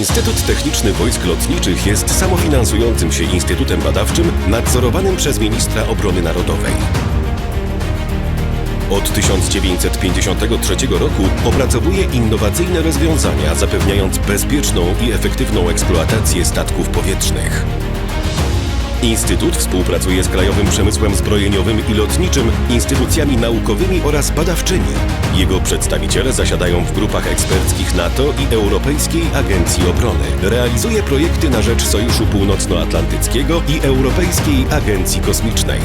Instytut Techniczny Wojsk Lotniczych jest samofinansującym się instytutem badawczym nadzorowanym przez ministra obrony narodowej. Od 1953 roku opracowuje innowacyjne rozwiązania zapewniając bezpieczną i efektywną eksploatację statków powietrznych. Instytut współpracuje z krajowym przemysłem zbrojeniowym i lotniczym, instytucjami naukowymi oraz badawczymi. Jego przedstawiciele zasiadają w grupach eksperckich NATO i Europejskiej Agencji Obrony. Realizuje projekty na rzecz Sojuszu Północnoatlantyckiego i Europejskiej Agencji Kosmicznej.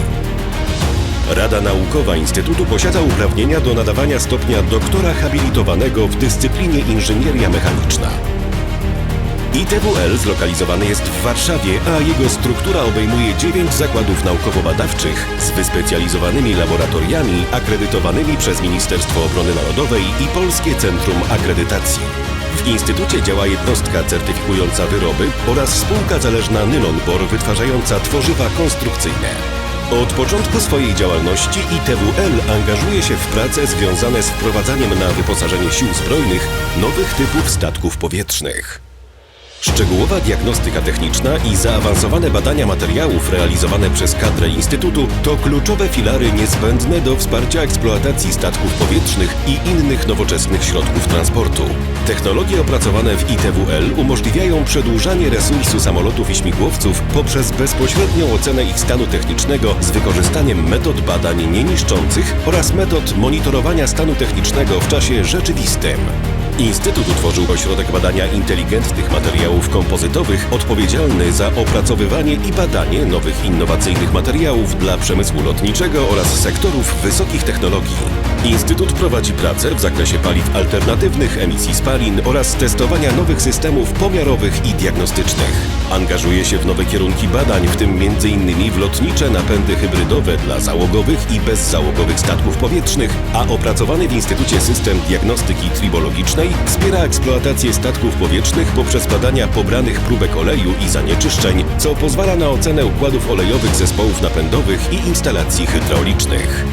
Rada Naukowa Instytutu posiada uprawnienia do nadawania stopnia doktora habilitowanego w dyscyplinie inżynieria mechaniczna. ITWL zlokalizowany jest w Warszawie, a jego struktura obejmuje dziewięć zakładów naukowo-badawczych z wyspecjalizowanymi laboratoriami akredytowanymi przez Ministerstwo Obrony Narodowej i Polskie Centrum Akredytacji. W Instytucie działa jednostka certyfikująca wyroby oraz spółka zależna Nylonbor wytwarzająca tworzywa konstrukcyjne. Od początku swojej działalności ITWL angażuje się w prace związane z wprowadzaniem na wyposażenie sił zbrojnych nowych typów statków powietrznych. Szczegółowa diagnostyka techniczna i zaawansowane badania materiałów realizowane przez kadrę Instytutu to kluczowe filary niezbędne do wsparcia eksploatacji statków powietrznych i innych nowoczesnych środków transportu. Technologie opracowane w ITWL umożliwiają przedłużanie resursu samolotów i śmigłowców poprzez bezpośrednią ocenę ich stanu technicznego z wykorzystaniem metod badań nieniszczących oraz metod monitorowania stanu technicznego w czasie rzeczywistym. Instytut utworzył ośrodek badania inteligentnych materiałów kompozytowych odpowiedzialny za opracowywanie i badanie nowych innowacyjnych materiałów dla przemysłu lotniczego oraz sektorów wysokich technologii. Instytut prowadzi prace w zakresie paliw alternatywnych, emisji spalin oraz testowania nowych systemów pomiarowych i diagnostycznych. Angażuje się w nowe kierunki badań, w tym m.in. w lotnicze napędy hybrydowe dla załogowych i bezzałogowych statków powietrznych, a opracowany w Instytucie system diagnostyki tribologicznej wspiera eksploatację statków powietrznych poprzez badania pobranych próbek oleju i zanieczyszczeń, co pozwala na ocenę układów olejowych zespołów napędowych i instalacji hydraulicznych.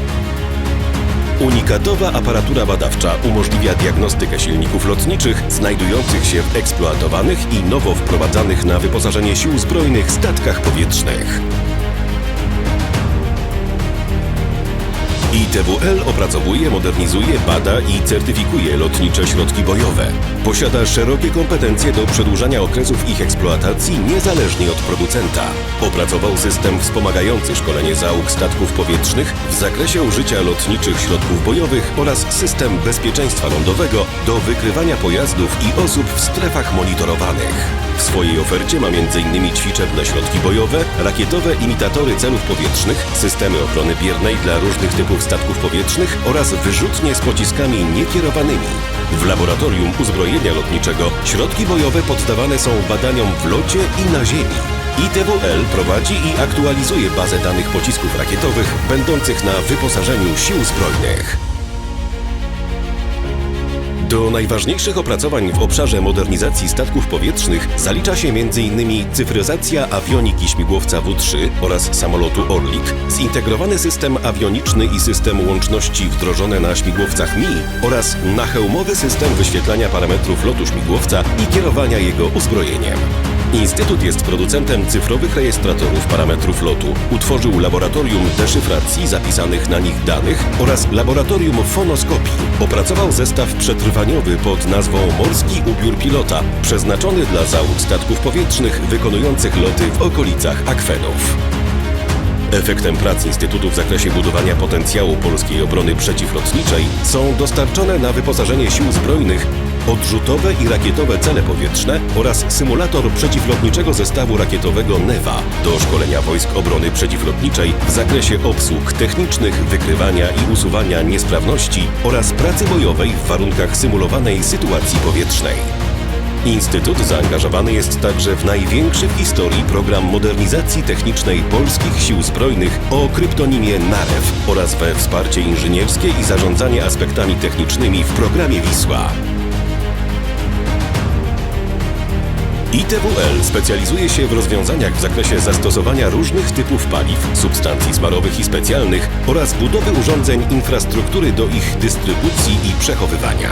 Unikatowa aparatura badawcza umożliwia diagnostykę silników lotniczych znajdujących się w eksploatowanych i nowo wprowadzanych na wyposażenie sił zbrojnych statkach powietrznych. ITWL opracowuje, modernizuje, bada i certyfikuje lotnicze środki bojowe. Posiada szerokie kompetencje do przedłużania okresów ich eksploatacji niezależnie od producenta. Opracował system wspomagający szkolenie załóg statków powietrznych w zakresie użycia lotniczych środków bojowych oraz system bezpieczeństwa lądowego do wykrywania pojazdów i osób w strefach monitorowanych. W swojej ofercie ma m.in. ćwiczebne środki bojowe, rakietowe imitatory celów powietrznych, systemy ochrony biernej dla różnych typów statków powietrznych oraz wyrzutnie z pociskami niekierowanymi. W laboratorium uzbrojenia lotniczego środki bojowe poddawane są badaniom w locie i na ziemi. ITWL prowadzi i aktualizuje bazę danych pocisków rakietowych będących na wyposażeniu sił zbrojnych. Do najważniejszych opracowań w obszarze modernizacji statków powietrznych zalicza się m.in. cyfryzacja awioniki śmigłowca W-3 oraz samolotu Orlik, zintegrowany system awioniczny i system łączności wdrożone na śmigłowcach Mi oraz nachełmowy system wyświetlania parametrów lotu śmigłowca i kierowania jego uzbrojeniem. Instytut jest producentem cyfrowych rejestratorów parametrów lotu. Utworzył laboratorium deszyfracji zapisanych na nich danych oraz laboratorium fonoskopii. Opracował zestaw przetrwaniowy pod nazwą Morski Ubiór Pilota, przeznaczony dla załóg statków powietrznych wykonujących loty w okolicach akwenów. Efektem prac Instytutu w zakresie budowania potencjału polskiej obrony przeciwlotniczej są dostarczone na wyposażenie sił zbrojnych odrzutowe i rakietowe cele powietrzne oraz symulator przeciwlotniczego zestawu rakietowego NEWA do szkolenia wojsk obrony przeciwlotniczej w zakresie obsług technicznych, wykrywania i usuwania niesprawności oraz pracy bojowej w warunkach symulowanej sytuacji powietrznej. Instytut zaangażowany jest także w największy w historii program modernizacji technicznej polskich sił zbrojnych o kryptonimie NAREW oraz we wsparcie inżynierskie i zarządzanie aspektami technicznymi w programie Wisła. ITWL specjalizuje się w rozwiązaniach w zakresie zastosowania różnych typów paliw, substancji smarowych i specjalnych oraz budowy urządzeń infrastruktury do ich dystrybucji i przechowywania.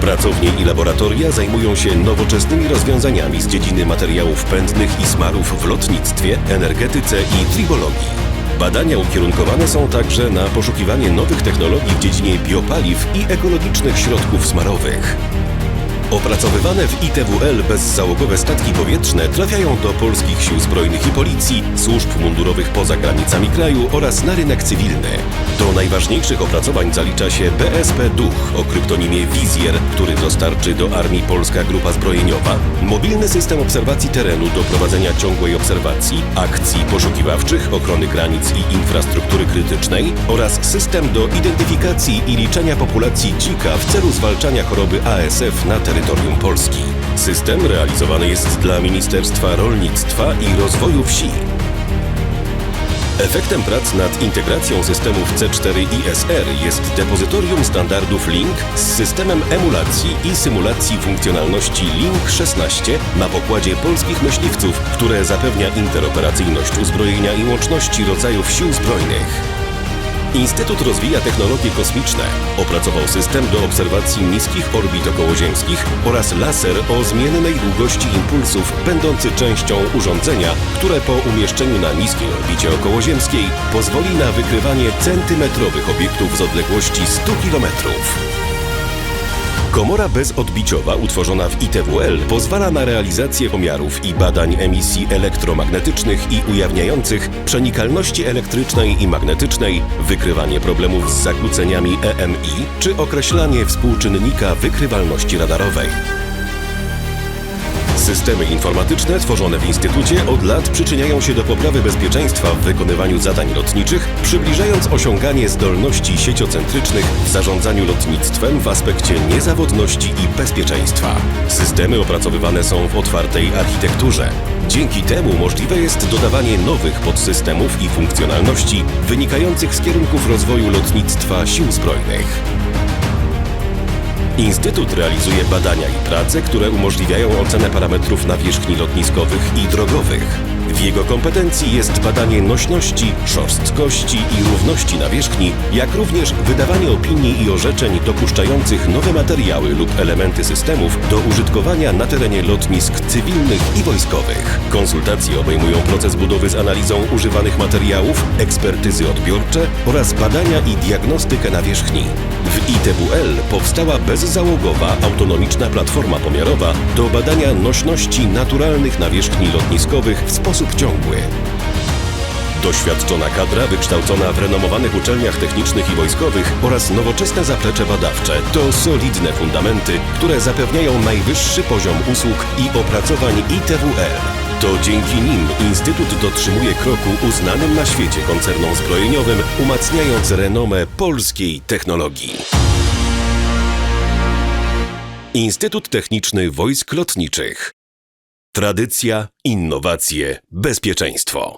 Pracownie i laboratoria zajmują się nowoczesnymi rozwiązaniami z dziedziny materiałów pędnych i smarów w lotnictwie, energetyce i tribologii. Badania ukierunkowane są także na poszukiwanie nowych technologii w dziedzinie biopaliw i ekologicznych środków smarowych. Opracowywane w ITWL bezzałogowe statki powietrzne trafiają do polskich sił zbrojnych i policji, służb mundurowych poza granicami kraju oraz na rynek cywilny. Do najważniejszych opracowań zalicza się BSP Duch o kryptonimie Wizjer, który dostarczy do armii Polska Grupa Zbrojeniowa, mobilny system obserwacji terenu do prowadzenia ciągłej obserwacji, akcji poszukiwawczych, ochrony granic i infrastruktury krytycznej oraz system do identyfikacji i liczenia populacji dzika w celu zwalczania choroby ASF na terytorium Polski. System realizowany jest dla Ministerstwa Rolnictwa i Rozwoju Wsi. Efektem prac nad integracją systemów C4 i SR jest depozytorium standardów Link z systemem emulacji i symulacji funkcjonalności Link 16 na pokładzie polskich myśliwców, które zapewnia interoperacyjność uzbrojenia i łączności rodzajów sił zbrojnych. Instytut rozwija technologie kosmiczne. Opracował system do obserwacji niskich orbit okołoziemskich oraz laser o zmiennej długości impulsów, będący częścią urządzenia, które po umieszczeniu na niskiej orbicie okołoziemskiej pozwoli na wykrywanie centymetrowych obiektów z odległości 100 km. Komora bezodbiciowa utworzona w ITWL pozwala na realizację pomiarów i badań emisji elektromagnetycznych i ujawniających przenikalności elektrycznej i magnetycznej, wykrywanie problemów z zakłóceniami EMI czy określanie współczynnika wykrywalności radarowej. Systemy informatyczne tworzone w Instytucie od lat przyczyniają się do poprawy bezpieczeństwa w wykonywaniu zadań lotniczych, przybliżając osiąganie zdolności sieciocentrycznych w zarządzaniu lotnictwem w aspekcie niezawodności i bezpieczeństwa. Systemy opracowywane są w otwartej architekturze. Dzięki temu możliwe jest dodawanie nowych podsystemów i funkcjonalności wynikających z kierunków rozwoju lotnictwa sił zbrojnych. Instytut realizuje badania i prace, które umożliwiają ocenę parametrów nawierzchni lotniskowych i drogowych. W jego kompetencji jest badanie nośności, szorstkości i równości nawierzchni, jak również wydawanie opinii i orzeczeń dopuszczających nowe materiały lub elementy systemów do użytkowania na terenie lotnisk cywilnych i wojskowych. Konsultacje obejmują proces budowy z analizą używanych materiałów, ekspertyzy odbiorcze oraz badania i diagnostykę nawierzchni. W ITWL powstała bezzałogowa, autonomiczna platforma pomiarowa do badania nośności naturalnych nawierzchni lotniskowych w sposób ciągły. Doświadczona kadra wykształcona w renomowanych uczelniach technicznych i wojskowych oraz nowoczesne zaplecze badawcze to solidne fundamenty, które zapewniają najwyższy poziom usług i opracowań ITWL. To dzięki nim Instytut dotrzymuje kroku uznanym na świecie koncernom zbrojeniowym, umacniając renomę polskiej technologii. Instytut Techniczny Wojsk Lotniczych. Tradycja, innowacje, bezpieczeństwo.